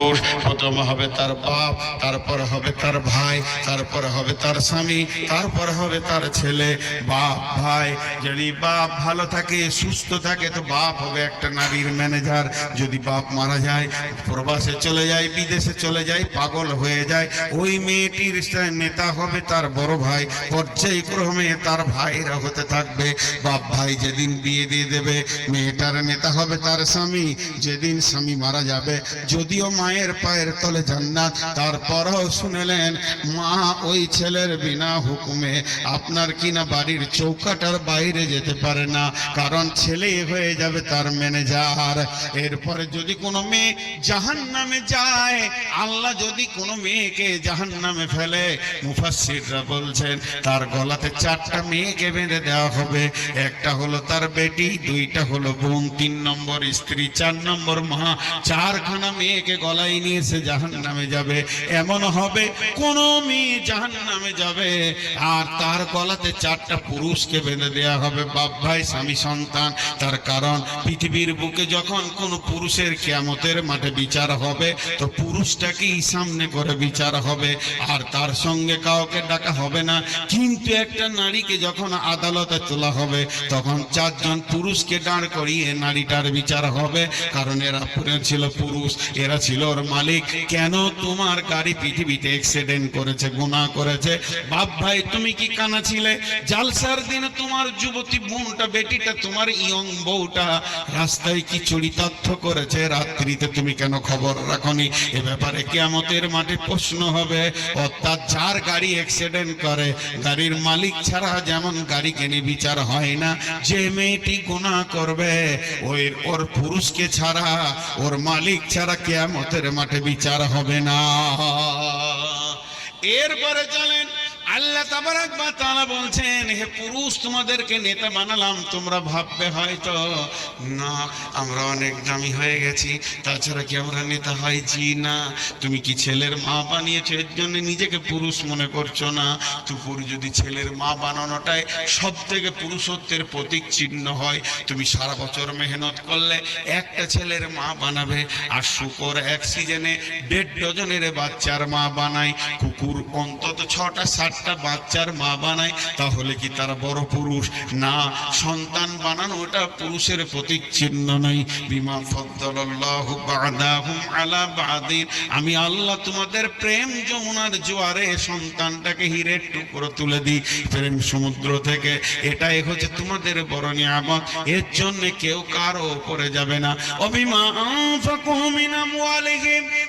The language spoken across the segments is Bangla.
Oh, প্রথম হবে তার বাপ, তারপর হবে তার ভাই, তারপর হবে তার স্বামী, তারপর হবে তার ছেলে, বাপ, ভাই। যদি বাপ ভালো থাকে, সুস্থ থাকে, তো বাপ হবে একটা নারীর ম্যানেজার। যদি বাপ মারা যায়, প্রবাসে চলে যায়, বিদেশে চলে যায়, পাগল হয়ে যায়, ওই মেয়েটির নেতা হবে তার বড় ভাই। পর্যায়ক্রমে তার ভাইরা হতে থাকবে। বাপ ভাই যেদিন বিয়ে দিয়ে দেবে, মেয়েটার নেতা হবে তার স্বামী। যেদিন স্বামী মারা যাবে, যদিও মায়ের পায়ের তলে জান্নাত। তারপরও শুনেলেন, মা, ওই ছেলের বিনা হুকুমে আপনার কিনা বাড়ির চৌকাটার বাইরে যেতে পারে না? কারণ ছেলে হয়ে যাবে তার ম্যানেজার। এরপরে যদি কোনো মেয়ে জাহান নামে যায়, আল্লাহ যদি কোনো মেয়েকে জাহান নামে ফেলে মুফাসিররা বলছেন, তার গলাতে চারটা মেয়েকে বেঁধে দেওয়া হবে। একটা হলো তার বেটি, দুইটা হলো বোন, তিন নম্বর স্ত্রী, চার নম্বর মা। চারখানা মেয়েকে গলায় নিয়ে সে জাহান নামে যাবে। এমন হবে কোন মেয়ে জাহান নামে যাবে। আর তার গলাতে চারটা পুরুষকে বেঁধে দেওয়া হবে। বাপ ভাই, স্বামী, সন্তান। তার কারণ, পৃথিবীর বুকে যখন কোন পুরুষের কিয়ামতের মাঠে বিচার হবে, তো পুরুষটাকেই সামনে করে বিচার হবে। আর তার সঙ্গে কাউকে ডাকা হবে না। কিন্তু একটা নারীকে যখন আদালতে তোলা হবে, তখন চারজন পুরুষকে দাঁড় করিয়ে নারীটার বিচার হবে। কারণ এরা ছিল পুরুষ, এরা ছিল ওর মালিক। কেন তোমার গাড়ি পৃথিবীতে অ্যাক্সিডেন্ট করেছে, গুনাহ করেছে? বাপ ভাই, তুমি কি কানা ছিলে? জালসার দিনে তোমার যুবতী বোনটা, বেটিটা, তোমার ইয়ং বউটা রাস্তায় কি চরিতার্থ করেছে? রাত্রিতে তুমি কেন খবর রাখনি? এ ব্যাপারে কেয়ামতের মাঠে প্রশ্ন হবে। অর্থাৎ যার গাড়ি অ্যাক্সিডেন্ট করে, গাড়ির মালিক ছাড়া যেমন গাড়ি কেনে বিচার হয় না, যে মেয়েটি গুণা করবে, ওই ওর পুরুষকে ছাড়া, ওর মালিক ছাড়া কেয়ামতের মাঠে বিচার হবে না। এরপরে চলেন আল্লাহ তাআলা বলছেন, হে পুরুষ, তোমাদেরকে নেতা বানালাম, তোমরা ভাববে হয়তো, না, আমরা অনেক দামি হয়ে গেছি, তাছাড়া কি আমরা নেতা হয়? জি, না। তুমি কি ছেলের মা বানিয়েছো? এর জন্য নিজেকে পুরুষ মনে করছ না। তুপুর যদি ছেলের মা বানানোটাই সব থেকে পুরুষত্বের প্রতীক চিহ্ন হয়, তুমি সারা বছর মেহনত করলে একটা ছেলের মা বানাবে। আর শুকর এক সিজনে দেড় ডজনের বাচ্চার মা বানায়। কুকুর অন্তত ছটা, সাতটা বাচ্চার মা বানায়, তাহলে কি তারা বড় পুরুষ? না, সন্তান বানানো ওটা পুরুষের প্রতীক চিহ্ন নয়। বিমা ফদ্দলাল্লাহু বাদাহুম আলা বাদিন। আমি আল্লাহ তোমাদের প্রেম যমুনার জোয়ারে সন্তানটাকে হিরের টুকরো তুলে দিই। প্রেম সমুদ্র থেকে। এটাই হচ্ছে তোমাদের বড় নিয়ামত। এর জন্য কেউ কারও উপরে যাবে না। আনফাকুহু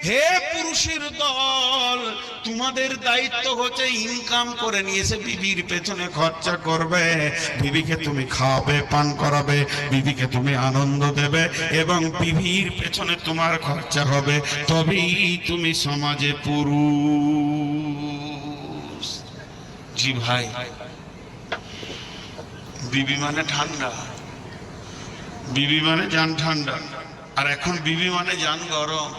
হে পুরুষের দল, তোমাদের দায়িত্ব হচ্ছে ইনকাম করে নিয়ে এসে বিবির পেছনে খরচা করবে। বিবিকে তুমি খাওয়াবে, পান করাবে, বিবিকে তুমি আনন্দ দেবে এবং বিবির পেছনে তোমার খরচা হবে। তবেই তুমি সমাজে পুরুষ। জি ভাই। বিবি মানে ঠান্ডা। বিবি মানে যান ঠান্ডা। আর এখন বিবি মানে যান গরম।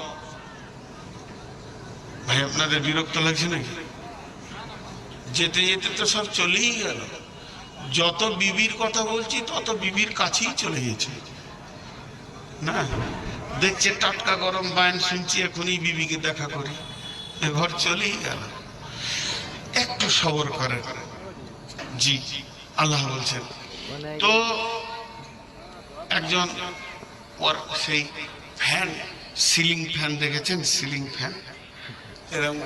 ভাই, আপনাদের বিরক্ত লাগছে নাকি? যেতে যেতে তো সব চলেই গেল। যত বিবির কথা বলছি, তত বিবির কাছেই চলে গেছে। না, দেখছে টাটকা গরম বায়ন শুনছি, এখনই বিবিকে দেখা করি। এ ঘর চলেই গেল। একটু সবর করে জি, আল্লাহ বলছেন। তো একজন সেই ফ্যান, সিলিং ফ্যান দেখেছেন? Ceiling fan? এরকম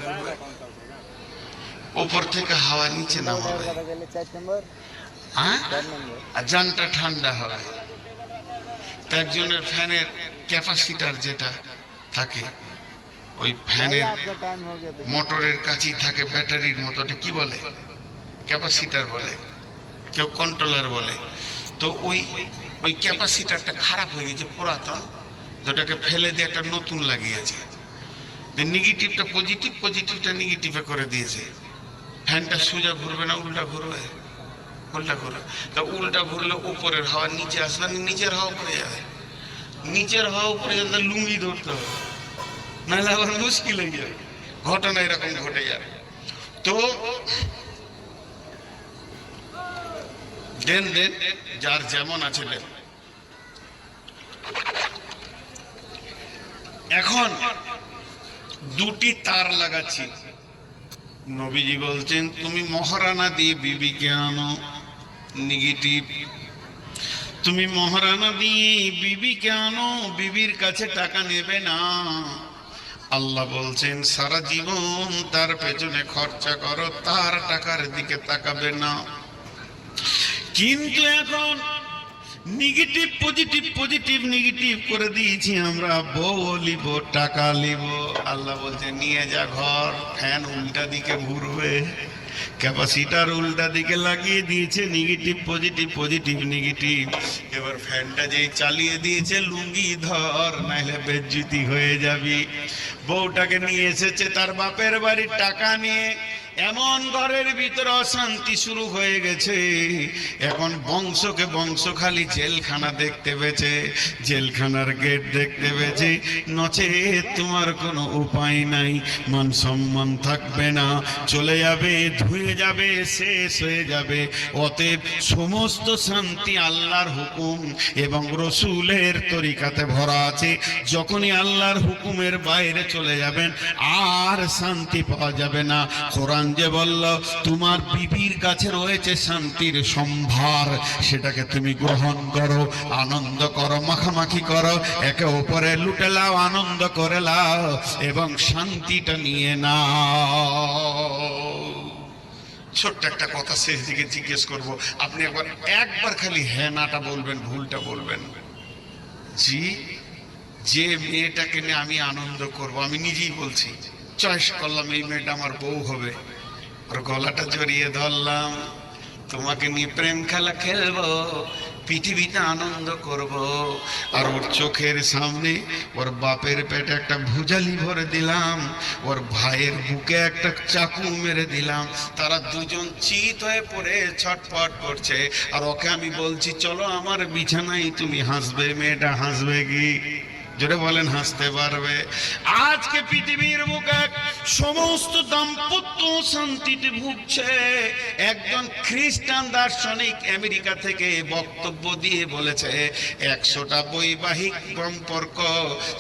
ওপর থেকে হাওয়া নিচে নামাবে হ্যাঁ। আর জানটা ঠান্ডা হবে তো একজনের ফ্যানের ক্যাপাসিটার যেটা থাকে, ওই ফ্যানের মোটরের কাছেই থাকে, ব্যাটারির মতো কি বলে? ক্যাপাসিটার বলে। কেউ কন্ট্রোলার বলে। তো ওই ওই ক্যাপাসিটারটা খারাপ হয়ে গেছে পুরাতন যেটাকে ফেলে দিয়ে একটা নতুন লাগিয়েছে। নেগেটিভটা পজিটিভ পজিটিভটা নেগেটিভে করে দিয়েছে। ফ্যানটা সোজা ঘুরবে না, উল্টা ঘুরবে? উল্টা ঘুরবে। তা উল্টা ঘুরলে উপরের হাওয়া নিচে আসবে না, নিচের হাওয়া উপরে যাবে। নিচের হাওয়া উপরে তাহলে লুঙ্গি ধরতে হবে। নাহলে আবার মুশকিল হয়ে যাবে। ঘটনা এরকম ঘটে যাবে। তো দেন দেন, যার যেমন আছে দেন। এখন দুটি তার লাগাচ্ছি। নবীজি বলছেন, তুমি মহারানা দিয়ে বিবিকে আনো নেগেটিভ তুমি মহারানা দিয়ে বিবিকে আনো বিবির কাছে টাকা নেবে না। আল্লাহ বলছেন, সারা জীবন তার পেছনে খরচা করো, তার টাকার দিকে তাকাবে না। কিন্তু এখন নেগেটিভ পজিটিভ পজিটিভ নেগেটিভ করে দিয়েছি আমরা। বউ লিব, টাকা লিব। আল্লাহ বলছে, নিয়ে যা ঘর, ফ্যান উল্টা দিকে ঘুরবে। ক্যাপাসিটার উল্টা দিকে লাগিয়ে দিয়েছে নেগেটিভ পজিটিভ পজিটিভ নেগেটিভ এবার ফ্যানটা যেই চালিয়ে দিয়েছে, লুঙ্গি ধর নাহলে বেজ্জুতি হয়ে যাবি। বউটাকে নিয়ে এসেছে তার বাপের বাড়ির টাকা নিয়ে। এমন ঘরের ভিতরে অশান্তি শুরু হয়ে গেছে। এখন বংশকে বংশ খালি জেলখানা দেখতে পেয়েছে, জেলখানার গেট দেখতে পেয়েছে। নচে তোমার কোনো উপায় নাই, মান সম্মান থাকবে না। চলে যাবে, ধুয়ে যাবে, শেষ হয়ে যাবে। অতএব সমস্ত শান্তি আল্লাহর হুকুম এবং রসুলের তরিকাতে ভরা আছে। যখনই আল্লাহর হুকুমের বাইরে চলে যাবেন, আর শান্তি পাওয়া যাবে না। কোরআন যে বলল, তোমার বিবির কাছে রয়েছে শান্তির সম্ভার। সেটাকে তুমি গ্রহণ করো, আনন্দ করো, মাখামাখি করো, একে অপরে লুটে লাও, আনন্দ করে লাও, এবং শান্তিটা নিয়ে নাও। ছোট্ট একটা কথা শেষ দিকে জিজ্ঞেস করব, আপনি একবার একবার খালি হ্যাঁ নাটা বলবেন, ভুলটা বলবেন। জি, যে মেয়েটাকে নিয়ে আমি আনন্দ করব, আমি নিজেই বলছি, চয়েস করলাম, এই মেয়েটা আমার বউ হবে। ওর গলাটা জড়িয়ে ধরলাম। তোমাকে নিয়ে প্রেম খেলা খেলব, পৃথিবীতে আনন্দ করব। আর ওর চোখের সামনে ওর বাপের পেটে একটা ভুজালি ভরে দিলাম, ওর ভাইয়ের বুকে একটা চাকু মেরে দিলাম। তারা দুজন চিত হয়ে পড়ে, ছটফট করছে। আর ওকে আমি বলছি, চলো আমার বিছানায় তুমি হাসবে, মেয়েটা হাসবে কি? জোরে বলেন, হাসতে পারবে। আজকে পৃথিবীর বুকে সমস্ত দাম্পত্য শান্তিতে ভুগছে। একজন খ্রিস্টান দার্শনিক আমেরিকা থেকে বক্তব্য দিয়ে বলেছে, একশোটা বৈবাহিক সম্পর্ক,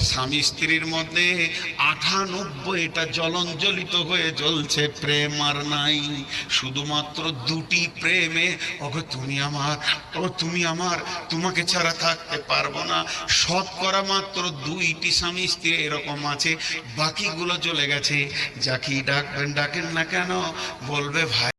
স্বামী স্ত্রীর মধ্যে আঠানব্বইটা জলঞ্জলিত হয়ে জ্বলছে, প্রেম আর নাই। শুধুমাত্র দুটি প্রেমে, ওগো তুমি আমার, ও তুমি আমার, তোমাকে ছাড়া থাকতে পারব না। শতকরা মাত্র দুইটি স্বামী স্ত্রী এরকম আছে, বাকিগুলো চলে গেছে। যাকে ডাকবেন, ডাকেন না কেন, বলবে ভাই।